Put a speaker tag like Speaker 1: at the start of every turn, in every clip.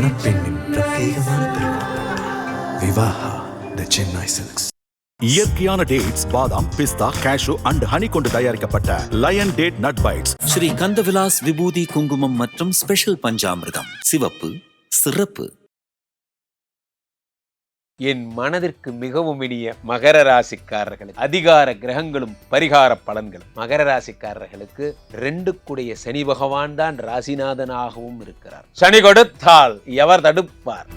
Speaker 1: மணப்பெண்ணின் பிரத்யேகமான Vivaha the Chennai silks
Speaker 2: இயற்கையான dates பாதாம் பிஸ்தா கேஷு அண்ட் ஹனி கொண்டு தயாரிக்கப்பட்ட lion date nut bites
Speaker 3: Sri Kandavilas விபூதி குங்குமம் மற்றும் ஸ்பெஷல் பஞ்சாமிர்தம். சிவப்பு சிறப்பு
Speaker 4: என் மனதிற்கு மிகவும் இனிய மகர ராசிக்காரர்களுக்கு அதிகார கிரகங்களும் பரிகார பலன்களும். மகர ராசிக்காரர்களுக்கு ரெண்டு கூடிய சனி பகவான் தான் ராசிநாதனாகவும் இருக்கிறார். சனி கொடுத்தால் எவர் தடுப்பார்?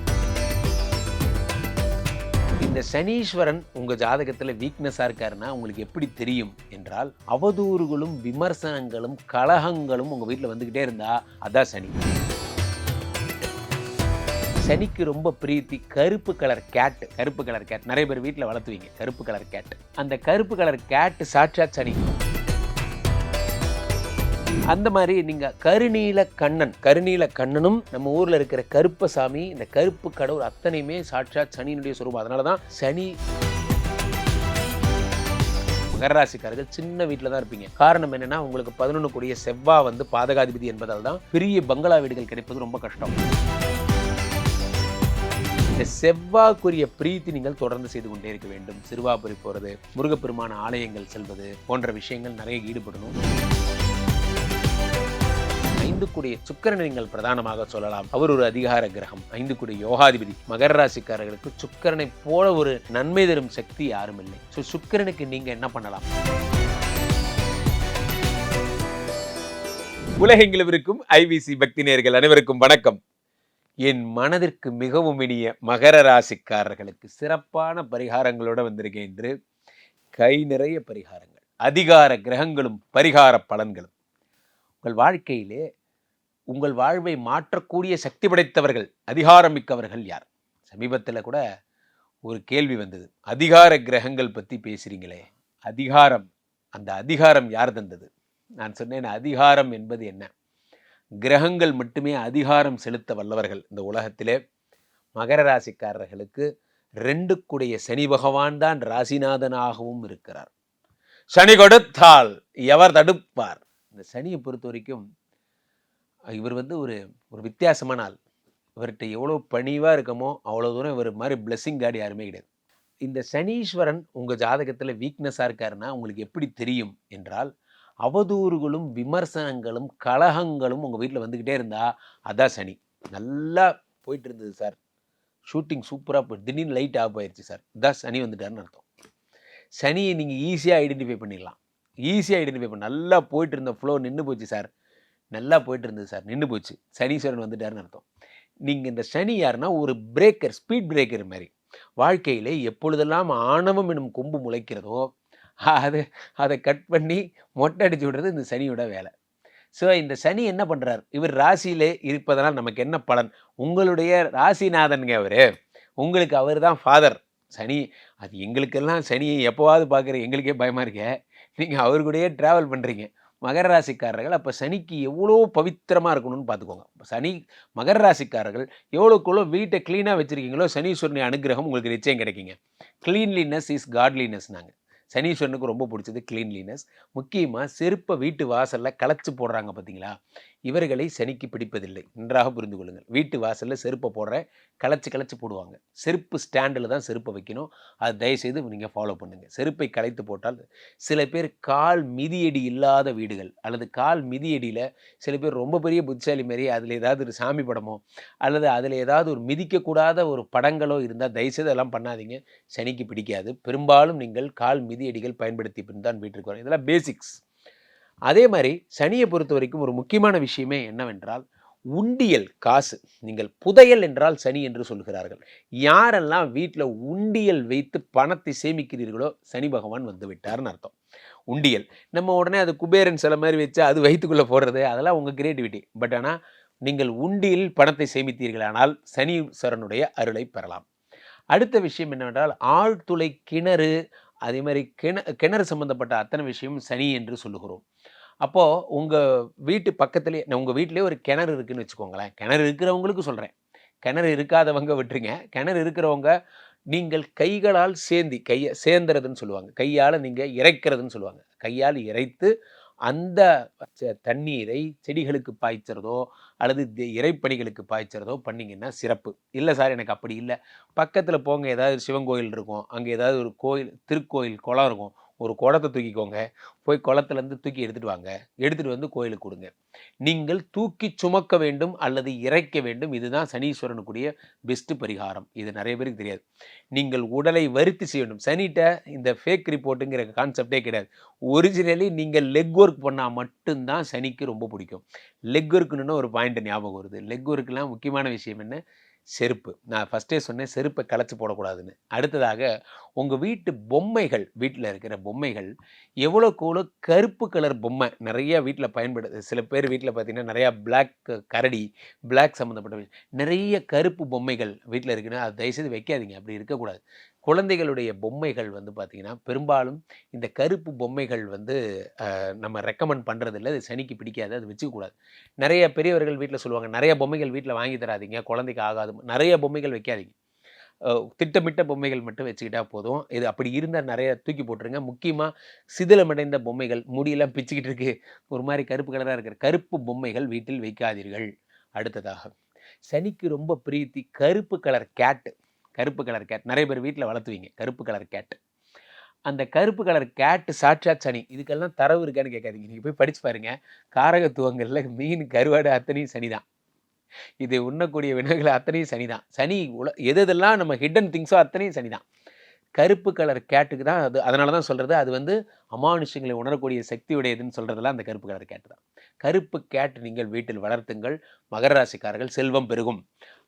Speaker 4: இந்த சனீஸ்வரன் உங்க ஜாதகத்துல வீக்னஸா இருக்காருன்னா உங்களுக்கு எப்படி தெரியும் என்றால் அவதூறுகளும் விமர்சனங்களும் கலகங்களும் உங்க வீட்டில் வந்துகிட்டே இருந்தா அதான் சனி. சனிக்கு ரொம்ப பிரீத்தி கருப்பு கலர் கேட் கருப்பு கலர் கேட் நிறைய பேர் வீட்டில் வளர்த்துவீங்க கருப்பு கலர் கேட் அந்த கருப்பு கலர் கேட் சாட்சாத் சனி. அந்த மாதிரி நீங்க கருநீல கண்ணன் கருநீல கண்ணனும் நம்ம ஊரில் இருக்கிற கருப்பசாமி இந்த கருப்பு கடவுள் அத்தனையுமே சாட்சாத் சனியினுடைய சுரூபம். அதனால தான் சனி மகராசிக்காரர்கள் சின்ன வீட்டில் தான் இருப்பீங்க. காரணம் என்னன்னா உங்களுக்கு பதினொன்று கூடிய செவ்வா வந்து பாதகாதிபதி என்பதால் தான் பெரிய பங்களா வீடுகள் கிடைப்பது ரொம்ப கஷ்டம். இந்த செவ்வாய்க்குரிய பிரீத்தி நீங்கள் தொடர்ந்து செய்து கொண்டே இருக்க வேண்டும். சிறுவாபுரி போகிறது முருகப்பெருமான ஆலயங்கள் செல்வது போன்ற விஷயங்கள் நிறைய ஈடுபடணும். ஐந்து கூடிய சுக்கிரனை நீங்கள் பிரதானமாக சொல்லலாம். அவர் ஒரு அதிகார கிரகம். ஐந்து கூடிய யோகாதிபதி. மகர ராசிக்காரர்களுக்கு சுக்கிரனை போல ஒரு நன்மை தரும் சக்தி யாரும் இல்லை. ஸோ சுக்கிரனுக்கு நீங்க என்ன பண்ணலாம்? உலகெங்கிலும் இருக்கும் ஐவிசி பக்தி நேர்கள் அனைவருக்கும் வணக்கம். என் மனதிற்கு மிகவும் இனிய மகர ராசிக்காரர்களுக்கு சிறப்பான பரிகாரங்களோடு வந்திருக்கேன் என்று கை நிறைய பரிகாரங்கள் அதிகார கிரகங்களும் பரிகார பலன்களும். உங்கள் வாழ்க்கையிலே உங்கள் வாழ்வை மாற்றக்கூடிய சக்தி படைத்தவர்கள் அதிகாரம் மிக்கவர்கள் யார்? சமீபத்தில் கூட ஒரு கேள்வி வந்தது. அதிகார கிரகங்கள் பற்றி பேசுகிறீங்களே அதிகாரம் அந்த அதிகாரம் யார் தந்தது? நான் சொன்னேன் அதிகாரம் என்பது என்ன? கிரகங்கள் மட்டுமே அதிகாரம் செலுத்த வல்லவர்கள் இந்த உலகத்திலே. மகர ராசிக்காரர்களுக்கு ரெண்டு கூடிய சனி பகவான் தான் ராசிநாதனாகவும் இருக்கிறார். சனி கொடுத்தால் எவர் தடுப்பார்? இந்த சனியை பொறுத்த வரைக்கும் இவர் வந்து ஒரு ஒரு வித்தியாசமான ஆள். இவர்கிட்ட எவ்வளோ பணிவாக இருக்கமோ அவ்வளோ தூரம் இவர் மாதிரி பிளெஸ்ஸிங் கார்டு யாருமே கிடையாது. இந்த சனீஸ்வரன் உங்கள் ஜாதகத்தில் வீக்னஸாக இருக்காருன்னா உங்களுக்கு எப்படி தெரியும் என்றால் அவதூறுகளும் விமர்சனங்களும் கலகங்களும் உங்கள் வீட்டில் வந்துக்கிட்டே இருந்தா அதான் சனி. நல்லா போயிட்டு இருந்தது சார். ஷூட்டிங் சூப்பராக போயிட்டு திடீர்னு லைட் ஆஃப் ஆயிடுச்சு சார். இதான் சனி வந்துட்டாருன்னு அர்த்தம். சனியை நீங்கள் ஈஸியாக ஐடென்டிஃபை பண்ணிடலாம். ஈஸியாக ஐடென்டிஃபை பண்ண நல்லா போயிட்டு இருந்த ஃப்ளோ நின்று போச்சு சார். நல்லா போயிட்டு இருந்தது சார் நின்று போச்சு. சனீஸ்வரன் வந்துட்டாருன்னு அர்த்தம். நீங்கள் இந்த சனி யாருன்னா ஒரு பிரேக்கர் ஸ்பீட் பிரேக்கர் மாதிரி. வாழ்க்கையிலே எப்பொழுதெல்லாம் ஆணவம் எனும் கொம்பு முளைக்கிறதோ அது அதை கட் பண்ணி மொட்டை அடிச்சு விடுறது இந்த சனியோட வேலை. ஸோ இந்த சனி என்ன பண்ணுறார் இவர் ராசியிலே இருப்பதனால் நமக்கு என்ன பலன்? உங்களுடைய ராசிநாதனுங்க அவர். உங்களுக்கு அவர் தான் ஃபாதர் சனி அது எங்களுக்கெல்லாம் சனியை எப்போவாவது பார்க்குற எங்களுக்கே பயமாக இருக்க. நீங்கள் அவர் கூடயே ட்ராவல் பண்ணுறீங்க மகர ராசிக்காரர்கள் அப்போ சனிக்கு எவ்வளோ பவித்திரமாக இருக்கணும்னு பார்த்துக்கோங்க. சனி மகர ராசிக்காரர்கள் எவ்வளோக்குள்ளோ வீட்டை க்ளீனாக வச்சுருக்கீங்களோ சனீஸ்வரனுடைய அனுகிரகம் உங்களுக்கு நிச்சயம் கிடைக்குங்க. க்ளீன்லினஸ் இஸ் காட்லினஸ் நாங்கள் சனீஸ்வரனுக்கு ரொம்ப பிடிச்சது கிளீன்லினஸ் முக்கியமாக செருப்பை வீட்டு வாசலில் களைச்சு போடுறாங்க பார்த்தீங்களா இவர்களை சனிக்கு பிடிப்பதில்லை. நன்றாக புரிந்து கொள்ளுங்கள். வீட்டு வாசலில் செருப்பை போடுற களைச்சி களைச்சி போடுவாங்க. செருப்பு ஸ்டாண்டில் தான் செருப்பை வைக்கணும். அது தயவுசெய்து நீங்கள் ஃபாலோ பண்ணுங்கள் செருப்பை களைத்து போட்டால் சில பேர் கால் மிதியடி இல்லாத வீடுகள் அல்லது கால் மிதியடியில் சில பேர் ரொம்ப பெரிய புத்திசாலி மாரி அதில் ஏதாவது ஒரு சாமி படமோ அல்லது அதில் ஏதாவது ஒரு மிதிக்கக்கூடாத ஒரு படங்களோ இருந்தால் தயவுசெய்து அதெல்லாம் பண்ணாதீங்க. சனிக்கு பிடிக்காது. பெரும்பாலும் நீங்கள் கால் மிதியடிகள் பயன்படுத்தி பின் தான் வீட்டிற்கு வரும் இதெல்லாம் பேசிக்ஸ் அதே மாதிரி சனியை பொறுத்த வரைக்கும் ஒரு முக்கியமான விஷயமே என்னவென்றால் உண்டியல் காசு. நீங்கள் புதையல் என்றால் சனி என்று சொல்கிறார்கள் யாரெல்லாம் வீட்டில் உண்டியல் வைத்து பணத்தை சேமிக்கிறீர்களோ சனி பகவான் வந்து விட்டார்னு அர்த்தம். உண்டியல். நம்ம உடனே அது குபேரன் சில மாதிரி வச்சு அது வயிற்றுக்குள்ளே போடுறது அதெல்லாம் உங்கள் கிரியேட்டிவிட்டி பட் ஆனால் நீங்கள் உண்டியில் பணத்தை சேமித்தீர்களானால் சனீஸ்வரனுடைய அருளை பெறலாம். அடுத்த விஷயம் என்னவென்றால் ஆழ்துளை கிணறு அதே மாதிரி கிண கிணறு சம்பந்தப்பட்ட அத்தனை விஷயம் சனி என்று சொல்லுகிறோம். அப்போது உங்கள் வீட்டு பக்கத்துலேயே உங்கள் வீட்டிலே ஒரு கிணறு இருக்குதுன்னு வச்சுக்கோங்களேன். கிணறு இருக்கிறவங்களுக்கு சொல்கிறேன் கிணறு இருக்காதவங்க விட்டுருங்க. கிணறு இருக்கிறவங்க நீங்கள் கைகளால் சேந்தி கையை சேர்ந்துறதுன்னு சொல்லுவாங்க. கையால் நீங்கள் இறைக்கிறதுன்னு சொல்லுவாங்க. கையால் இறைத்து அந்த தண்ணீரை செடிகளுக்கு பாய்ச்சறதோ அல்லது தி- இறைப்பணிகளுக்கு பாய்ச்சறதோ பண்ணீங்கன்னா சிறப்பு. இல்லை சார் எனக்கு அப்படி இல்லை. பக்கத்தில் போங்க ஏதாவது சிவன் கோயில் இருக்கும். அங்கே ஏதாவது ஒரு கோயில் திருக்கோயில் குளம் இருக்கும். ஒரு குடத்தை தூக்கிக்கோங்க. போய் குளத்துலேருந்து தூக்கி எடுத்துகிட்டு வாங்க. எடுத்துகிட்டு வந்து கோயிலுக்கு கொடுங்க. நீங்கள் தூக்கி சுமக்க வேண்டும் அல்லது இறைக்க வேண்டும். இதுதான் சனீஸ்வரனுக்குரிய பெஸ்ட்டு பரிகாரம். இது நிறைய பேருக்கு தெரியாது. நீங்கள் உடலை வருத்தி செய்ய வேண்டும். சனிட்ட இந்த ஃபேக் ரிப்போர்ட்டுங்கிற கான்செப்டே கிடையாது. ஒரிஜினலி நீங்கள் லெக் ஒர்க் பண்ணால் மட்டும்தான் சனிக்கு ரொம்ப பிடிக்கும். லெக் ஒர்க்குன்னு ஒரு பாயிண்ட் ஞாபகம் வருது. லெக் ஒர்க்லாம் முக்கியமான விஷயம் என்ன? செருப்பு. நான் ஃபஸ்ட்டே சொன்னேன் செருப்பை களைச்சி போடக்கூடாதுன்னு. அடுத்ததாக உங்கள் வீட்டு பொம்மைகள் வீட்டில் இருக்கிற பொம்மைகள் எவ்வளோக்கு எவ்வளோ கருப்பு கலர் பொம்மை. நிறைய வீட்டில் பயன்படுது சில பேர் வீட்டில் பார்த்தீங்கன்னா நிறையா பிளாக் கரடி பிளாக் சம்மந்தப்பட்ட நிறைய கருப்பு பொம்மைகள் வீட்டில் இருக்குன்னா அது தயவுசெய்து வைக்காதீங்க. அப்படி இருக்கக்கூடாது. குழந்தைகளுடைய பொம்மைகள் வந்து பார்த்திங்கன்னா பெரும்பாலும் இந்த கருப்பு பொம்மைகள் வந்து நம்ம ரெக்கமெண்ட் பண்ணுறதில்ல அது சனிக்கு பிடிக்காது. அது வச்சுக்கக்கூடாது நிறைய பெரியவர்கள் வீட்டில் சொல்லுவாங்க நிறைய பொம்மைகள் வீட்டில் வாங்கி தராதீங்க. குழந்தைக்கு ஆகாது. நிறைய பொம்மைகள் வைக்காதீங்க. திட்டமிட்ட பொம்மைகள் மட்டும் வச்சுக்கிட்டா போதும். இது அப்படி இருந்தால் நிறைய தூக்கி போட்டுருங்க. முக்கியமாக சிதிலமடைந்த பொம்மைகள் முடியெல்லாம் பிச்சுக்கிட்டு இருக்கு. ஒரு மாதிரி கருப்பு கலராக இருக்கிற கருப்பு பொம்மைகள் வீட்டில் வைக்காதீர்கள். அடுத்ததாக சனிக்கு ரொம்ப பிரீத்தி கருப்பு கலர் கேட்டு கருப்பு கலர் கேட். நிறைய பேர் வீட்டில் வளர்த்துவீங்க. கருப்பு கலர் கேட்டு அந்த கருப்பு கலர் கேட்டு சாட்சாத் சனி. இதுக்கெல்லாம் தரவு இருக்கான்னு கேட்காதீங்க. நீங்கள் போய் படித்து பாருங்க. காரகத்துவங்களில் மீன் கருவாடு அத்தனையும் சனி தான். இது உண்ணக்கூடிய வினைகள் அத்தனையும் சனி தான். சனி உல எது எதெல்லாம் நம்ம ஹிடன் திங்ஸோ அத்தனையும் சனி தான். கருப்பு கலர் கேட்டுக்கு தான் அது அதனால தான் சொல்கிறது அது வந்து அமானுஷங்களை உணரக்கூடிய சக்தி உடையதுன்னு சொல்கிறதெல்லாம் அந்த கருப்பு கலர் கேட்டு தான். கருப்பு கேட் நீங்கள் வீட்டில் வளர்த்துங்கள். மகர ராசிக்காரர்கள் செல்வம் பெருகும்.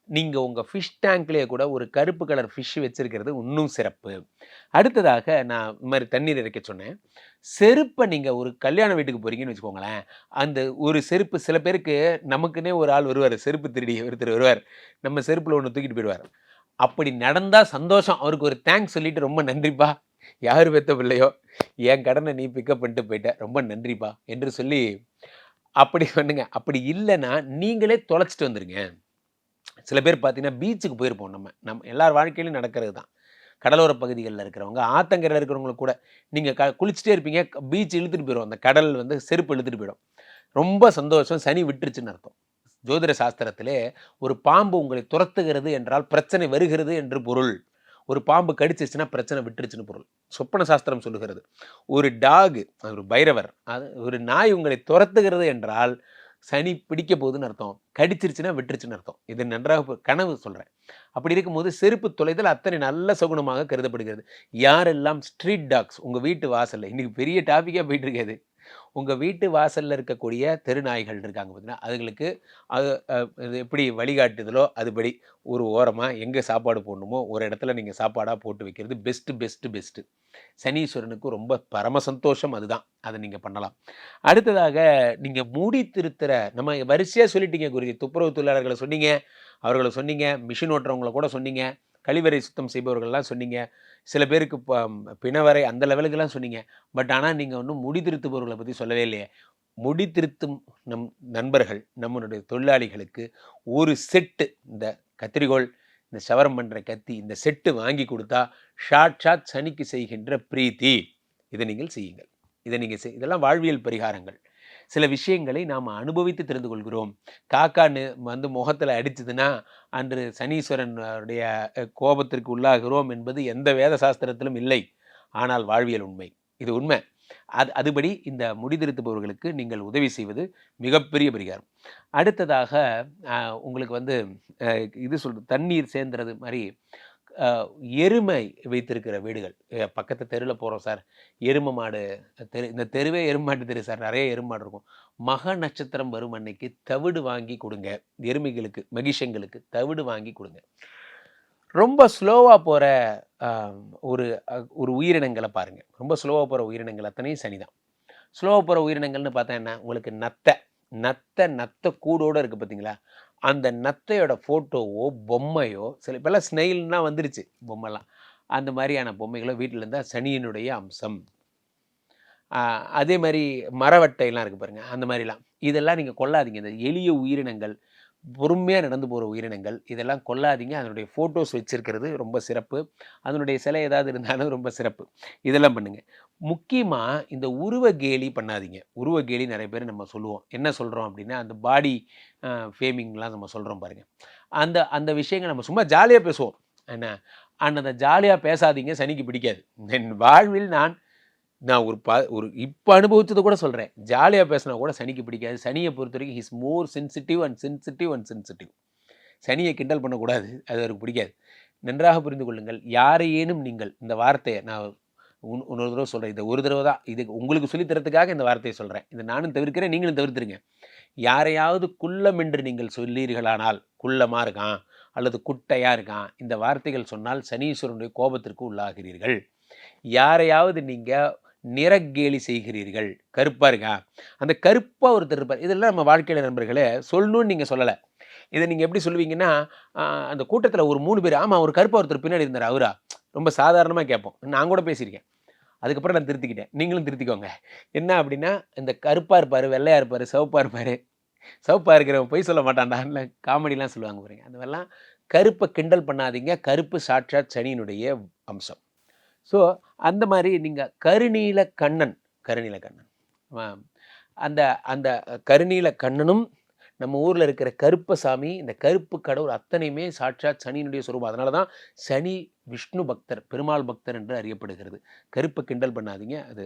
Speaker 4: நீங்கள் உங்கள் ஃபிஷ் டேங்க்லேயே கூட ஒரு கருப்பு கலர் ஃபிஷ் வச்சுருக்கிறது இன்னும் சிறப்பு. அடுத்ததாக நான் இந்த மாதிரி தண்ணீர் இறைக்க சொன்னேன். செருப்பை நீங்கள் ஒரு கல்யாண வீட்டுக்கு போகிறீங்கன்னு வச்சுக்கோங்களேன். அந்த ஒரு செருப்பு சில பேருக்கு நமக்குன்னே ஒரு ஆள் வருவார். செருப்பு திருடி ஒருத்தர் வருவார். நம்ம செருப்பில் ஒன்று தூக்கிட்டு போயிடுவார். அப்படி நடந்தால் சந்தோஷம். அவருக்கு ஒரு தேங்க்ஸ் சொல்லிட்டு ரொம்ப நன்றிப்பா. யார் பெத்த பிள்ளையோ? என் கடனை நீ பிக்கப் பண்ணிட்டு போயிட்ட. ரொம்ப நன்றிப்பா. என்று சொல்லி அப்படி பண்ணுங்க. அப்படி இல்லைன்னா நீங்களே தொலைச்சிட்டு வந்துடுங்க சில பேர் பார்த்தீங்கன்னா பீச்சுக்கு போயிருப்போம் நம்ம. நம்ம எல்லார் வாழ்க்கையிலும் நடக்கிறது தான். கடலோர பகுதிகளில் இருக்கிறவங்க ஆத்தங்கரையில் இருக்கிறவங்களுக்கு கூட நீங்கள் க குளிச்சுட்டே இருப்பீங்க பீச் இழுத்துட்டு போயிடும் அந்த கடல் வந்து செருப்பு இழுத்துட்டு போயிடும். ரொம்ப சந்தோஷம். சனி விட்டுருச்சுன்னு அர்த்தம். ஜோதிட சாஸ்திரத்திலே ஒரு பாம்பு உங்களை துரத்துகிறது என்றால் பிரச்சனை வருகிறது என்று பொருள். ஒரு பாம்பு கடிச்சிச்சுன்னா பிரச்சனை விட்டுருச்சுன்னு பொருள். சொப்பன சாஸ்திரம் சொல்லுகிறது. ஒரு டாகு ஒரு பைரவர் அது ஒரு நாய் உங்களை துரத்துகிறது என்றால் சனி பிடிக்க போகுதுன்னு அர்த்தம். கடிச்சிருச்சுன்னா விட்டுருச்சுன்னு அர்த்தம். இது நன்றாக கனவு சொல்கிறேன் அப்படி இருக்கும்போது செருப்பு தொலைதல் அத்தனை நல்ல சகுனமாக கருதப்படுகிறது. யாரெல்லாம் ஸ்ட்ரீட் டாக்ஸ் உங்கள் வீட்டு வாசலில் இன்னைக்கு பெரிய டாப்பிக்காக போயிட்டு இருக்காது உங்கள் வீட்டு வாசலில் இருக்கக்கூடிய தெருநாய்கள் இருக்காங்க பார்த்தீங்கன்னா அதுங்களுக்கு அது எப்படி வழிகாட்டுதலோ அதுபடி ஒரு ஓரமாக எங்கே சாப்பாடு போடணுமோ ஒரு இடத்துல நீங்கள் சாப்பாடாக போட்டு வைக்கிறது பெஸ்ட்டு பெஸ்ட்டு பெஸ்ட்டு சனீஸ்வரனுக்கு ரொம்ப பரம சந்தோஷம் அதுதான். அதை நீங்கள் பண்ணலாம். அடுத்ததாக நீங்கள் மூடி திருத்துற நம்ம வரிசையாக சொல்லிட்டீங்க குருஜி. துப்புரவு தொழிலாளர்களை சொன்னீங்க அவர்களை சொன்னீங்க மிஷின் ஓட்டுறவங்கள கூட சொன்னீங்க கழிவறை சுத்தம் செய்பவர்கள்லாம் சொன்னீங்க. சில பேருக்கு பிணவரை அந்த லெவலுக்கெல்லாம் சொன்னீங்க. பட் ஆனால் நீங்கள் ஒன்றும் முடி திருத்துபவர்களை பற்றி சொல்லவே இல்லையே. முடி திருத்தும் நம் நண்பர்கள் நம்மளுடைய தொழிலாளிகளுக்கு ஒரு செட்டு இந்த கத்திரிகோள் இந்த சவரம் பண்ணுற கத்தி இந்த செட்டு வாங்கி கொடுத்தா ஷாட் ஷாட் சனிக்கு செய்கின்ற பிரீத்தி. இதை நீங்கள் செய்யுங்கள். இதை நீங்கள் செய் இதெல்லாம் வாழ்வியல் பரிகாரங்கள். சில விஷயங்களை நாம் அனுபவித்து தெரிந்து கொள்கிறோம். காக்கான்னு வந்து முகத்தில் அடிச்சதுன்னா அன்று சனீஸ்வரனுடைய கோபத்திற்கு உள்ளாகிறோம் என்பது எந்த வேத சாஸ்திரத்திலும் இல்லை. ஆனால் வாழ்வியல் உண்மை. இது உண்மை. அது அதுபடி இந்த முடிதிருத்துபவர்களுக்கு நீங்கள் உதவி செய்வது மிகப்பெரிய பரிகாரம். அடுத்ததாக உங்களுக்கு வந்து இது சொல் தண்ணீர் சேர்ந்துறது மாதிரி எருமை வைத்திருக்கிற வீடுகள். பக்கத்து தெருவில் போகிறோம் சார். எருமை மாடு தெரு இந்த தெருவே எருமாட்டு தெரு சார். நிறைய எருமாடு இருக்கும். மக நட்சத்திரம் வரும் அன்னைக்கு தவிடு வாங்கி கொடுங்க. எருமைகளுக்கு மகிஷங்களுக்கு தவிடு வாங்கி கொடுங்க. ரொம்ப ஸ்லோவாக போகிற ஒரு அஹ், ஒரு உயிரினங்களை பாருங்கள் ரொம்ப ஸ்லோவாக போகிற உயிரினங்கள் அத்தனையும் சனிதான் ஸ்லோவாக போகிற உயிரினங்கள்னு பார்த்தா என்ன? உங்களுக்கு நத்தை. நத்தை நத்தை கூடோடு இருக்குது பார்த்தீங்களா? அந்த நத்தையோட ஃபோட்டோவோ பொம்மையோ சில இப்போல்லாம் ஸ்னெயில்னா வந்துருச்சு பொம்மைலாம். அந்த மாதிரியான பொம்மைகளோ வீட்டில் இருந்தால் சனியினுடைய அம்சம். அதே மாதிரி மரவட்டையெல்லாம் இருக்குது பாருங்கள் அந்த மாதிரிலாம். இதெல்லாம் நீங்கள் கொள்ளாதீங்க. இந்த எளிய உயிரினங்கள் பொறுமையாக நடந்து போகிற உயிரினங்கள் இதெல்லாம் கொள்ளாதீங்க. அதனுடைய ஃபோட்டோஸ் வச்சுருக்கிறது ரொம்ப சிறப்பு. அதனுடைய சிலை ஏதாவது இருந்தாலும் ரொம்ப சிறப்பு. இதெல்லாம் பண்ணுங்கள் முக்கியமாக இந்த உருவ கேலி பண்ணாதீங்க. உருவ கேலி நிறைய பேர் நம்ம சொல்லுவோம். என்ன சொல்கிறோம் அப்படின்னா அந்த பாடி ஃபேமிங்லாம் நம்ம சொல்கிறோம் பாருங்கள் அந்த அந்த விஷயங்கள் நம்ம சும்மா ஜாலியாக பேசுவோம். என்ன? அண்ட் அந்த ஜாலியாக பேசாதீங்க சனிக்கு பிடிக்காது. என் வாழ்வில் நான் நான் ஒரு ப ஒரு இப்போ அனுபவிச்சதை கூட சொல்கிறேன் ஜாலியாக பேசினா கூட சனிக்கு பிடிக்காது. சனியை பொறுத்த வரைக்கும் he's more sensitive and sensitive and sensitive சனியை கிண்டல் பண்ணக்கூடாது. அது அவருக்கு பிடிக்காது. நன்றாக புரிந்து கொள்ளுங்கள். யாரையேனும் நீங்கள் இந்த வார்த்தையை நான் உன்- இன்னொரு தடவை சொல்கிறேன் இந்த ஒரு தடவை தான் இது உங்களுக்கு சொல்லித்தரத்துக்காக இந்த வார்த்தையை சொல்கிறேன் இதை நானும் தவிர்க்கிறேன் நீங்களும் தவிர்த்துருங்க. யாரையாவது குள்ளம் என்று நீங்கள் சொல்லீர்களானால் குள்ளமாக இருக்கான் அல்லது குட்டையாக இருக்கான் இந்த வார்த்தைகள் சொன்னால் சனீஸ்வரனுடைய கோபத்திற்கு உள்ளாகிறீர்கள். யாரையாவது நீங்கள் நிறக்கேலி செய்கிறீர்கள். கருப்பாக இருக்கா? அந்த கருப்பாக ஒருத்தர் இருப்பார். இதெல்லாம் நம்ம வாழ்க்கையில் நண்பர்களே சொல்லணும்னு நீங்கள் சொல்லலை. இதை நீங்கள் எப்படி சொல்லுவீங்கன்னா அந்த கூட்டத்தில் ஒரு மூணு பேர் ஆமாம் ஒரு கருப்பாக ஒருத்தர் பின்னாடி இருந்தார் அவரா? ரொம்ப சாதாரணமாக கேட்போம். நான் கூட பேசியிருக்கேன். அதுக்கப்புறம் நான் திருத்திக்கிட்டேன். நீங்களும் திருத்திக்கோங்க. என்ன அப்படின்னா இந்த கருப்பாக இருப்பார் வெள்ளையாக இருப்பார் சிவப்பாக இருப்பார். சிவப்பாக இருக்கிறவன் பொய் சொல்ல மாட்டான்டா இல்லை காமெடிலாம் சொல்லுவாங்க பாருங்க. அதுவெல்லாம் கருப்பை கிண்டல் பண்ணாதீங்க. கருப்பு சாட்சாத் சனியினுடைய அம்சம். ஸோ அந்த மாதிரி நீங்கள் கருநீல கண்ணன் கருநீல கண்ணன் அந்த அந்த கருநீல கண்ணனும் நம்ம ஊரில் இருக்கிற கருப்பசாமி இந்த கருப்பு கடவுள் அத்தனையுமே சாட்சாத் சனியினுடைய சுரூபம். அதனால தான் சனி விஷ்ணு பக்தர் பெருமாள் பக்தர் என்று அறியப்படுகிறது. கருப்பை கிண்டல் பண்ணாதீங்க அது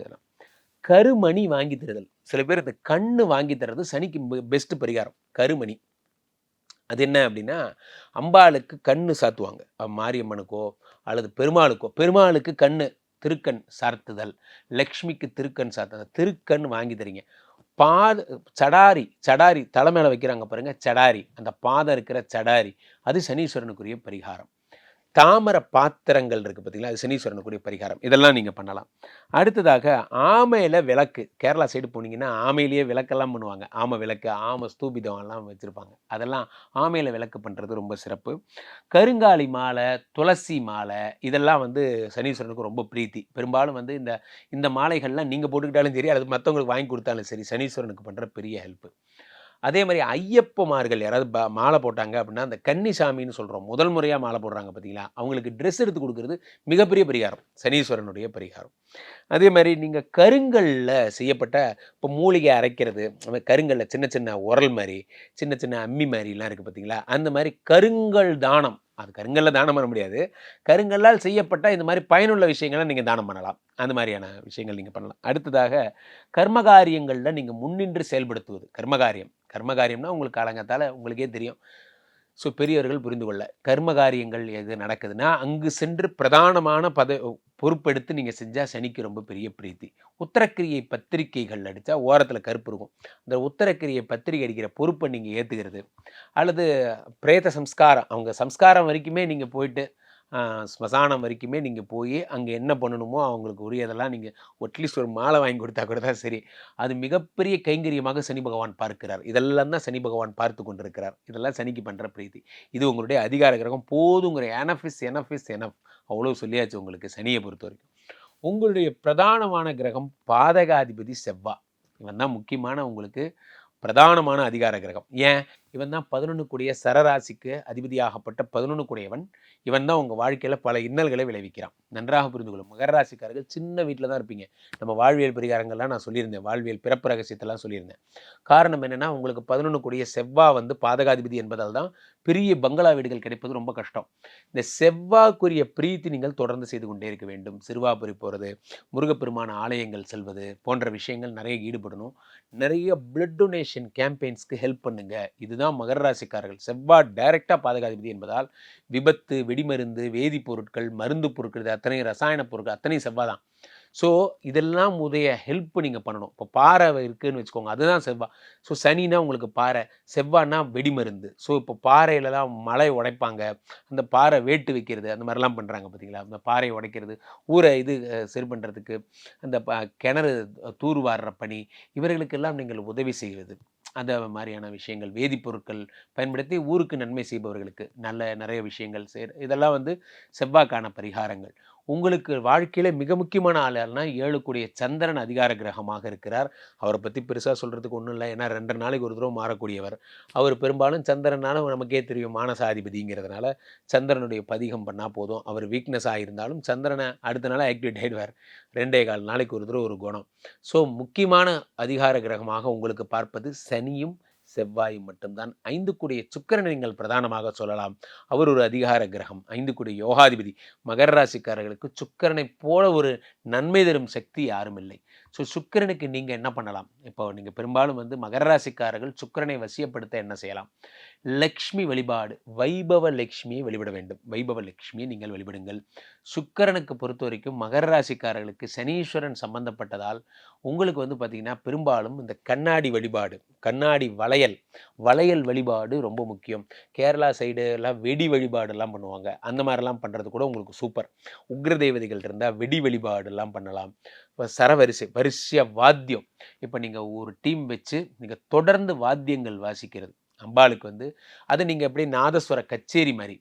Speaker 4: கருமணி வாங்கி தருதல். சில பேர் இந்த கண்ணு வாங்கி தர்றது சனிக்கு பெஸ்ட் பரிகாரம். கருமணி. அது என்ன அப்படின்னா அம்பாளுக்கு கண்ணு சாத்துவாங்க. மாரியம்மனுக்கோ அல்லது பெருமாளுக்கோ. பெருமாளுக்கு கண்ணு திருக்கண் சார்த்துதல் லக்ஷ்மிக்கு திருக்கண் சாத்துதல். திருக்கண் வாங்கி தரீங்க. பாத சடாரி சடாரி தலை மேலே வைக்கிறாங்க பாருங்க சடாரி. அந்த பாதம் இருக்கிற சடாரி. அது சனீஸ்வரனுக்குரிய பரிகாரம். தாமரை பாத்திரங்கள் இருக்குது பார்த்திங்களா? அது சனீஸ்வரனுக்குரிய பரிகாரம். இதெல்லாம் நீங்கள் பண்ணலாம். அடுத்ததாக ஆமையில் விளக்கு. கேரளா சைடு போனீங்கன்னா ஆமையிலேயே விளக்கெல்லாம் பண்ணுவாங்க. ஆமை விளக்கு ஆமை ஸ்தூபிதம் எல்லாம் வச்சுருப்பாங்க. அதெல்லாம் ஆமையில் விளக்கு பண்ணுறது ரொம்ப சிறப்பு. கருங்காலி மாலை துளசி மாலை இதெல்லாம் வந்து சனீஸ்வரனுக்கு ரொம்ப பிரீத்தி. பெரும்பாலும் வந்து இந்த இந்த மாலைகள்லாம் நீங்கள் போட்டுக்கிட்டாலும் சரி அல்லது மற்றவங்களுக்கு வாங்கி கொடுத்தாலும் சரி சனீஸ்வரனுக்கு பண்ணுற பெரிய ஹெல்ப்பு அதே மாதிரி ஐயப்பமார்கள் யாராவது ப மாலை போட்டாங்க அப்படின்னா அந்த கன்னிசாமின்னு சொல்கிறோம் முதல் முறையாக மாலை போடுறாங்க பார்த்தீங்களா அவங்களுக்கு ட்ரெஸ் எடுத்து கொடுக்கறது மிகப்பெரிய பரிகாரம் சனீஸ்வரனுடைய பரிகாரம். அதே மாதிரி நீங்கள் கருங்கல்ல செய்யப்பட்ட இப்போ மூலிகை அரைக்கிறது அந்த கருங்கல்ல சின்ன சின்ன உரல் மாதிரி சின்ன சின்ன அம்மி மாதிரிலாம் இருக்குது பார்த்தீங்களா அந்த மாதிரி கருங்கல் தானம் அது கருங்கல்ல தானம் பண்ண முடியாது. கருங்கல்லால் செய்யப்பட்ட இந்த மாதிரி பயனுள்ள விஷயங்களை நீங்கள் தானம் பண்ணலாம். அந்த மாதிரியான விஷயங்கள் நீங்கள் பண்ணலாம். அடுத்ததாக கர்மகாரியங்களில் நீங்கள் முன்னின்று செயல்படுத்துவது. கர்மகாரியம். கர்மகாரியம்னா உங்களுக்கு காலங்கத்தால் உங்களுக்கே தெரியும். ஸோ பெரியவர்கள் புரிந்து கொள்ள. கர்மகாரியங்கள் எது நடக்குதுன்னா அங்கு சென்று பிரதானமான பத பொறுப்பெடுத்து நீங்கள் செஞ்சால் சனிக்கு ரொம்ப பெரிய பிரீத்தி. உத்தரக்கிரியை பத்திரிகைகள் அடித்தா ஓரத்தில் கருப்பு இருக்கும். அந்த உத்தரக்கிரியை பத்திரிகை அடிக்கிற பொறுப்பை நீங்கள் ஏற்றுக்கிறது அல்லது பிரேத சம்ஸ்காரம் அவங்க சம்ஸ்காரம் வரைக்குமே நீங்கள் போயிட்டு ஸ்மசானம் வரைக்குமே நீங்கள் போய் அங்கே என்ன பண்ணணுமோ அவங்களுக்கு உரியதெல்லாம் நீங்கள் அட்லீஸ்ட் ஒரு மாலை வாங்கி கொடுத்தா கூட தான் சரி. அது மிகப்பெரிய கைங்கரியமாக சனி பகவான் பார்க்கிறார். இதெல்லாம் தான் சனி பகவான் பார்த்து கொண்டிருக்கிறார். இதெல்லாம் சனிக்கு பண்ணுற பிரீத்தி. இது உங்களுடைய அதிகார கிரகம். போதுங்கிற எனஃபிஸ் எனஃபிஸ் எனஃப் அவ்வளோ சொல்லியாச்சு உங்களுக்கு சனியை பொறுத்த வரைக்கும் உங்களுடைய பிரதானமான கிரகம் பாதகாதிபதி செவ்வா. இவன் தான் முக்கியமான உங்களுக்கு பிரதானமான அதிகார கிரகம். ஏன்? இவன் தான் பதினொன்று கூடிய சரராசிக்கு அதிபதியாகப்பட்ட பதினொன்று கூடியவன். இவன் தான் உங்கள் வாழ்க்கையில் பல இன்னல்களை விளைவிக்கிறான். நன்றாக புரிந்து கொள்ளும். மகர ராசிக்காரர்கள் சின்ன வீட்டில் தான் இருப்பீங்க. நம்ம வாழ்வியல் பரிகாரங்கள்லாம் நான் சொல்லியிருந்தேன். வாழ்வியல் பிறப்பு ரகசியத்தெல்லாம் சொல்லியிருந்தேன். காரணம் என்னென்னா உங்களுக்கு பதினொன்று கூடிய செவ்வா வந்து பாதகாதிபதி என்பதால் தான் பெரிய பங்களா வீடுகள் கிடைப்பது ரொம்ப கஷ்டம். இந்த செவ்வாய்க்குரிய பிரீத்தி நீங்கள் தொடர்ந்து செய்து கொண்டே இருக்க வேண்டும். சிறுவாபுரி போகிறது முருகப்பெருமான ஆலயங்கள் செல்வது போன்ற விஷயங்கள் நிறைய ஈடுபடணும். நிறைய பிளட் டொனேஷன் கேம்பெயின்ஸ்க்கு ஹெல்ப் பண்ணுங்கள் இது இதுதான் மகர ராசிக்காரர்கள். செவ்வாய் டைரெக்டாக பாதகாதிபதி என்பதால் விபத்து வெடிமருந்து வேதிப்பொருட்கள் மருந்து பொருட்கள் இது அத்தனை ரசாயன பொருட்கள் அத்தனை செவ்வாய் தான். ஸோ இதெல்லாம் உதய ஹெல்ப் நீங்கள் பண்ணணும். இப்போ பாறை இருக்குதுன்னு வச்சுக்கோங்க அதுதான் செவ்வாய் ஸோ சனினா உங்களுக்கு பாறை செவ்வாய்னா வெடிமருந்து. ஸோ இப்போ பாறையிலலாம் மலை உடைப்பாங்க. அந்த பாறை வேட்டு வைக்கிறது அந்த மாதிரிலாம் பண்ணுறாங்க பார்த்தீங்களா அந்த பாறையை உடைக்கிறது ஊரை இது சரி பண்ணுறதுக்கு அந்த ப- கிணறு தூர்வாடுற பணி இவர்களுக்கெல்லாம் நீங்கள் உதவி செய்வது அந்த மாதிரியான விஷயங்கள் வேதிப்பொருட்கள் பயன்படுத்தி ஊருக்கு நன்மை செய்பவர்களுக்கு நல்ல நிறைய விஷயங்கள் செய் இதெல்லாம் வந்து செவ்வாய்க்கான பரிகாரங்கள். உங்களுக்கு வாழ்க்கையில் மிக முக்கியமான ஆள் ஏழுக்குடைய சந்திரன் அதிகார கிரகமாக இருக்கிறார். அவரை பற்றி பெருசாக சொல்கிறதுக்கு ஒன்றும் இல்லை. ஏன்னா ரெண்டு நாளைக்கு ஒரு தடவை மாறக்கூடியவர். அவர் பெரும்பாலும் சந்திரனால நமக்கே தெரியும் மானசாதிபதிங்கிறதுனால சந்திரனுடைய பதிகம் பண்ணால் போதும். அவர் வீக்னஸ் ஆகியிருந்தாலும் சந்திரனை அடுத்த நாள் ஆக்டிவேட் ஆகிடுவார் ரெண்டே கால் நாளைக்கு ஒரு தூரம் ஒரு குணம். ஸோ முக்கியமான அதிகார கிரகமாக உங்களுக்கு பார்ப்பது சனியும் செவ்வாய் மட்டும்தான். ஐந்து கூடிய சுக்கிரனை நீங்கள் பிரதானமாக சொல்லலாம். அவர் ஒரு அதிகார கிரகம். ஐந்து கூடிய யோகாதிபதி. மகர ராசிக்காரர்களுக்கு சுக்கரனை போல ஒரு நன்மை தரும் சக்தி யாரும் இல்லை. ஸோ சுக்கிரனுக்கு நீங்கள் என்ன பண்ணலாம்? இப்போ நீங்கள் பெரும்பாலும் வந்து மகர ராசிக்காரர்கள் சுக்கிரனை வசியப்படுத்த என்ன செய்யலாம்? லக்ஷ்மி வழிபாடு வைபவ லக்ஷ்மியை வழிபட வேண்டும். வைபவ லக்ஷ்மியை நீங்கள் வழிபடுங்கள். சுக்கரனுக்கு பொறுத்த வரைக்கும் மகர ராசிக்காரர்களுக்கு சனீஸ்வரன் சம்பந்தப்பட்டதால் உங்களுக்கு வந்து பார்த்திங்கன்னா பெரும்பாலும் இந்த கண்ணாடி வழிபாடு கண்ணாடி வளையல் வளையல் வழிபாடு ரொம்ப முக்கியம். கேரளா சைடு எல்லாம் வெடி வழிபாடெல்லாம் பண்ணுவாங்க. அந்த மாதிரிலாம் பண்ணுறது கூட உங்களுக்கு சூப்பர் உக்ர தேவதைகள் இருந்தால் வெடி வழிபாடெல்லாம் பண்ணலாம். இப்போ சரவரிசை வரிசையாக வாத்தியம். இப்போ நீங்கள் ஒரு டீம் வச்சு நீங்கள் தொடர்ந்து வாத்தியங்கள் வாசிக்கிறது. அம்பாளுக்கு வந்து அது நீங்கள் எப்படி நாதஸ்வர கச்சேரி மாதிரி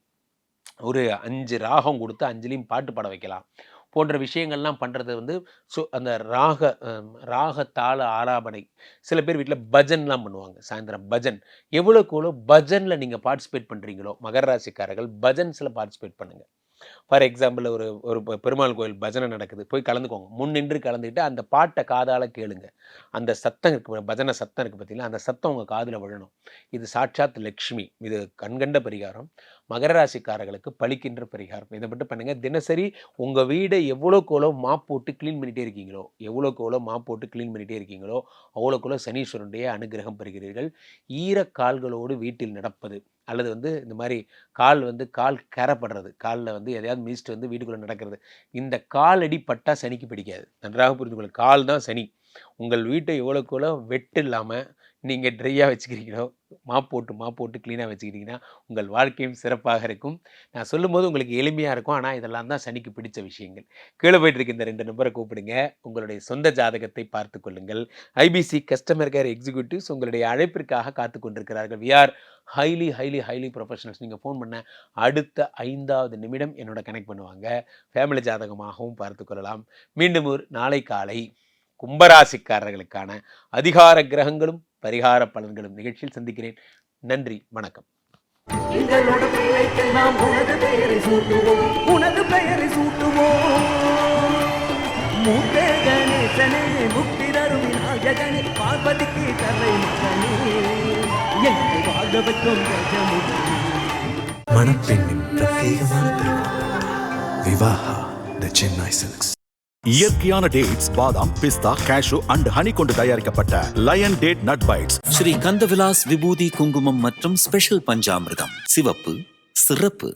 Speaker 4: ஒரு அஞ்சு ராகம் கொடுத்து அஞ்சுலேயும் பாட்டு பாட வைக்கலாம் போன்ற விஷயங்கள்லாம் பண்ணுறது வந்து ஸோ அந்த ராக ராகத்தாள ராக தாள ஆலாபனை சில பேர் வீட்டில் பஜன்லாம் பண்ணுவாங்க சாயந்தரம் பஜன். எவ்வளோக்கு எவ்வளோ பஜனில் நீங்கள் பார்ட்டிசிபேட் பண்ணுறீங்களோ மகர ராசிக்காரர்கள் பஜன்ஸில் பார்ட்டிசிபேட் பண்ணுங்கள் ஃபார் எக்ஸாம்பிள் ஒரு ஒரு பெருமாள் கோயில் பஜனை நடக்குது. போய் கலந்துக்கோங்க. முன் நின்று கலந்துக்கிட்டு அந்த பாட்டை காதால் கேளுங்க. அந்த சத்தம் இருக்கு பஜனை சத்தம் இருக்குது பார்த்தீங்கன்னா அந்த சத்தம் உங்கள் காதில் விழணும். இது சாட்சாத் லக்ஷ்மி. இது கண்கண்ட பரிகாரம். மகர ராசிக்காரர்களுக்கு பழிக்கின்ற பரிகாரம். இதை மட்டும் பண்ணுங்கள் தினசரி உங்கள் வீடை எவ்வளோக்கு எவ்வளோ மாப் போட்டு க்ளீன் பண்ணிகிட்டே இருக்கீங்களோ? எவ்வளோக்கு எவ்வளோ மாப் போட்டு க்ளீன் பண்ணிகிட்டே இருக்கீங்களோ? அவ்வளோக்கு எவ்வளோ சனீஸ்வரனுடைய அனுகிரகம் பெறுகிறீர்கள். ஈரக்கால்களோடு வீட்டில் நடப்பது. அல்லது வந்து இந்த மாதிரி கால் வந்து கால் கரப்படுறது. காலில் வந்து எதையாவது மிதிச்சிட்டு வந்து வீட்டுக்குள்ளே நடக்கிறது. இந்த கால் அடி பட்டா சனிக்கு பிடிக்காது. நன்றாக புரிந்து கொள்ள கால் தான் சனி. உங்கள் வீட்டை எவ்வளோக்கு எவ்வளோ வெட்டு இல்லாமல் நீங்கள் ட்ரையாக வச்சுக்கிறீங்களோ மாப் போட்டு மாப் போட்டு க்ளீனாக வச்சுக்கிட்டிங்கன்னா உங்கள் வாழ்க்கையும் சிறப்பாக இருக்கும். நான் சொல்லும்போது உங்களுக்கு எளிமையாக இருக்கும். ஆனால் இதெல்லாம் தான் சனிக்கு பிடிச்ச விஷயங்கள். கீழே போயிட்டு இருக்க இந்த ரெண்டு நம்பரை கூப்பிடுங்க. உங்களுடைய சொந்த ஜாதகத்தை பார்த்து கொள்ளுங்கள். ஐபிசி கஸ்டமர் கேர் எக்ஸிக்யூட்டிவ்ஸ் உங்களுடைய அழைப்பிற்காக காத்து கொண்டிருக்கிறார்கள். We are highly highly highly professionals நீங்கள் ஃபோன் பண்ண அடுத்த ஐந்தாவது நிமிடம் என்னோட கனெக்ட் பண்ணுவாங்க. ஃபேமிலி ஜாதகமாகவும் பார்த்து கொள்ளலாம். மீண்டும் ஒரு நாளை காலை கும்பராசிக்காரர்களுக்கான அதிகார கிரகங்களும் பரிகார பலன்களும் நிகழ்ச்சியில் சந்திக்கிறேன். நன்றி வணக்கம்.
Speaker 5: எங்களோட பிள்ளைக்கெல்லாம் உனது பெயரை சூட்டுவோம். உனது பெயரை சூட்டுவோம். மூத்த கணேசனே முக்தி தரும் விநாயகனே பார்வதிக்கு தலை மகனே. எங்களை வாழ வைக்கும் கஜமுகனே
Speaker 1: மணப்பெண்ணின் பிரத்யேகமான திருமணம். Vivaha the Chennai silks.
Speaker 2: இயற்கையான டேட்ஸ் பாதாம் பிஸ்தா கேஷு அண்ட் ஹனி கொண்டு தயாரிக்கப்பட்ட lion date nut bites
Speaker 3: Shri Kandavilas விபூதி குங்குமம் மற்றும் ஸ்பெஷல் பஞ்சாமிர்தம். சிவப்பு சிறப்பு.